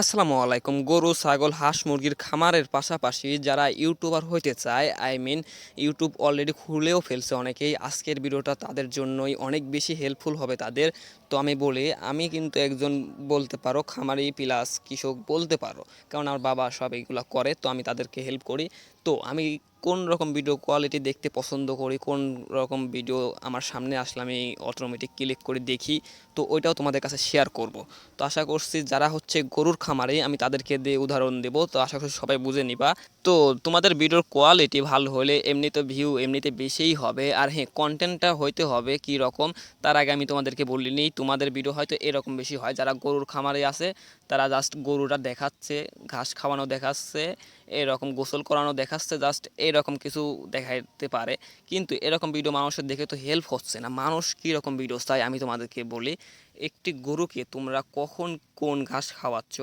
আসসালামু আলাইকুম। গরু, ছাগল, হাঁস, মুরগির খামারের পাশাপাশি যারা ইউটিউবার হইতে চায় আই মিন ইউটিউব অলরেডি খুলেও ফেলছে অনেকেই। আজকের ভিডিওটা তাদের জন্যই অনেক বেশি হেল্পফুল হবে তাদের। তো আমি বলি, আমি কিন্তু একজন বলতে পারো, খামারি প্লাস কৃষক বলতে পারো, কারণ আমার বাবা সব এইগুলো করে, তো আমি তাদেরকে হেল্প করি। তো আমি কোন রকম ভিডিও কোয়ালিটি দেখতে পছন্দ করি, কোন রকম ভিডিও আমার সামনে আসলে আমি অটোমেটিক ক্লিক করে দেখি, তো ওইটাও তোমাদের কাছে শেয়ার করব। তো আশা করছি যারা হচ্ছে গরুর খামারে, আমি তাদেরকে দিয়ে উদাহরণ দেব, তো আশা করছি সবাই বুঝে নিবা। তো তোমাদের ভিডিওর কোয়ালিটি ভালো হলে এমনি তো ভিউ এমনিতে বেশিই হবে, আর হ্যাঁ কন্টেন্টটা হইতে হবে কি রকম, তার আগে আমি তোমাদেরকে বলিনি তোমাদের ভিডিও হয়তো এরকম বেশি হয়, যারা গরুর খামারে আছে, তারা জাস্ট গরুটা দেখাচ্ছে, ঘাস খাওয়ানো দেখাচ্ছে, এরকম গোসল করানো দেখাচ্ছে জাস্ট এরকম কিছু দেখাইতে পারে। কিন্তু এরকম ভিডিও মানুষের দেখে তো হেল্প হচ্ছে না। মানুষ কীরকম ভিডিও চাই আমি তোমাদেরকে বলি, একটি গরুকে তোমরা কখন কোন ঘাস খাওয়াচ্ছ,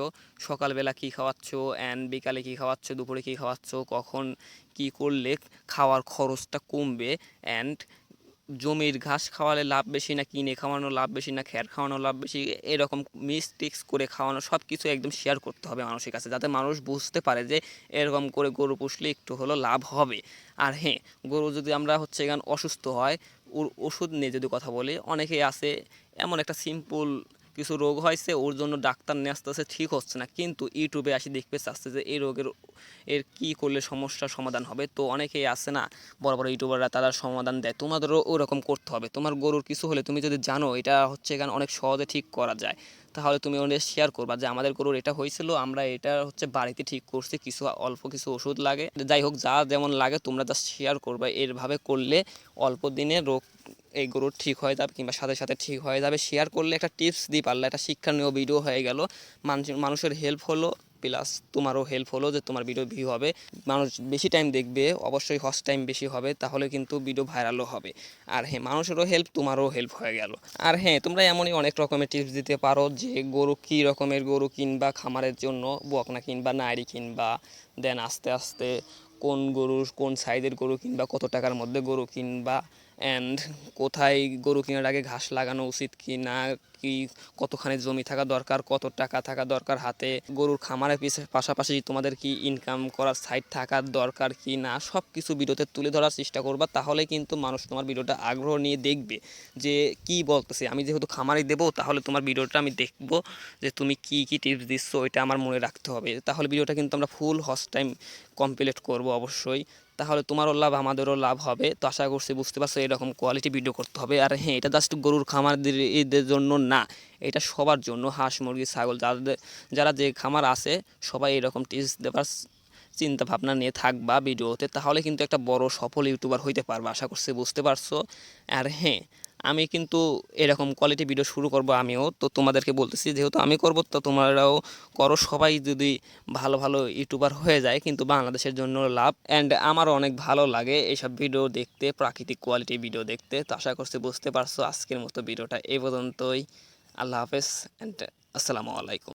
সকালবেলা কি খাওয়াচ্ছ অ্যান্ড বিকালে কি খাওয়াচ্ছ, দুপুরে কি খাওয়াচ্ছ, কখন কি করলে খাওয়ার খরচটা কমবে অ্যান্ড জমির ঘাস খাওয়ালে লাভ বেশি না কিনে খাওয়ানো লাভ বেশি না খ্যার খাওয়ানো লাভ বেশি, এরকম মিস্টেক্স করে খাওয়ানো সব কিছু একদম শেয়ার করতে হবে মানুষের কাছে যাতে মানুষ বুঝতে পারে যে এরকম করে গরু পুষলে একটু হলো লাভ হবে। আর হ্যাঁ গরু যদি আমরা হচ্ছে এখানে অসুস্থ হয়, ওর ওষুধ নিয়ে যদি কথা বলি, অনেকেই আছে এমন একটা সিম্পল কিছু রোগ হয়েছে, ওর জন্য ডাক্তার নিয়ে আসতে আসতে ঠিক হচ্ছে না। কিন্তু ইউটিউবে আসি দেখবে, চাচ্ছে যে এই রোগের, এর কি করলে সমস্যার সমাধান হবে। তো অনেকেই আসে না, বড় বড় ইউটিউবাররা তারা সমাধান দেয়। তোমাদেরও ওরকম করতে হবে। তোমার গরুর কিছু হলে তুমি যদি জানো, এটা হচ্ছে এখানে অনেক সহজে ঠিক করা যায়। তাহলে তুমি ওদের শেয়ার করবা যে আমাদের গরুর এটা হয়েছিল, আমরা এটা হচ্ছে বাড়িতে ঠিক করছি, কিছু অল্প কিছু ওষুধ লাগে। যাই হোক, যা যেমন লাগে তোমরা যা শেয়ার করবা, এরভাবে করলে অল্প দিনে রোগ এই গরুর ঠিক হয়ে যাবে কিংবা সাথে সাথে ঠিক হয়ে যাবে। শেয়ার করলে একটা টিপস দিয়ে পারলে, একটা শিক্ষণীয় ভিডিও হয়ে গেল। মানুষ মানুষের হেল্প হলো। প্লাস তোমারও হেল্প হলো যে তোমার ভিডিও ভিউ হবে। মানুষ বেশি টাইম দেখবে, অবশ্যই হস টাইম বেশি হবে, তাহলে কিন্তু ভিডিও ভাইরালও হবে। আর হ্যাঁ মানুষেরও হেল্প তোমারও হেল্প হয়ে গেল। আর হ্যাঁ তোমরা এমনই অনেক রকমের টিপস দিতে পারো যে গরু কী রকমের গরু কিনবা, খামারের জন্য বকনা কিনবা, নাড়ি কিনবা দেন আস্তে আস্তে কোন গরুর কোন সাইজের গরু কিনবা, কত টাকার মধ্যে গরু কিনবা অ্যান্ড কোথায় গরু কেনার আগে ঘাস লাগানো উচিত কি না কি, কতখানি জমি থাকা দরকার, কত টাকা থাকা দরকার হাতে, গরুর খামারের পাশাপাশি তোমাদের কি ইনকাম করার সাইড থাকার দরকার কি না সব কিছু ভিডিওতে তুলে ধরার চেষ্টা করবা তাহলে কিন্তু মানুষ তোমার ভিডিওটা আগ্রহ নিয়ে দেখবে যে কি বলতেছে। আমি যেহেতু খামারে দেবো, তাহলে তোমার ভিডিওটা আমি দেখব যে তুমি কি কি টিপস দিচ্ছ ওইটা আমার মনে রাখতে হবে। তাহলে ভিডিওটা কিন্তু আমরা ফুল হস টাইম কমপ্লিট করব অবশ্যই। তাহলে তোমারও লাভ, আমাদেরও লাভ হবে। তো আশা করছি বুঝতে পারছ, এরকম কোয়ালিটি ভিডিও করতে হবে। আর হ্যাঁ এটা জাস্ট গরুর খামারদের জন্য না, এটা সবার জন্য। হাঁস, মুরগি, ছাগল, যাদের, যারা যে খামার আছে, সবাই এরকম টিপস দেওয়ার চিন্তা ভাবনা নিয়ে থাকবা ভিডিওতে তাহলে কিন্তু একটা বড় সফল ইউটিউবার হইতে পারবা, আশা করছি বুঝতে পারছ। আর হ্যাঁ আমি কিন্তু এরকম কোয়ালিটি ভিডিও শুরু করব আমিও। তো তোমাদেরকে বলতেছি, যেহেতু আমি করব, তো তোমরাও করো। সবাই যদি ভালো ভালো ইউটিউবার হয়ে যায়, কিন্তু বাংলাদেশের জন্য লাভ। অ্যান্ড আমারও অনেক ভালো লাগে এইসব ভিডিও দেখতে, প্রাকৃতিক কোয়ালিটি ভিডিও দেখতে। তো আশা করছি বুঝতে পারছ আজকের মতো ভিডিওটা এই পর্যন্তই। আল্লাহ হাফেজ অ্যান্ড আসসালামু আলাইকুম।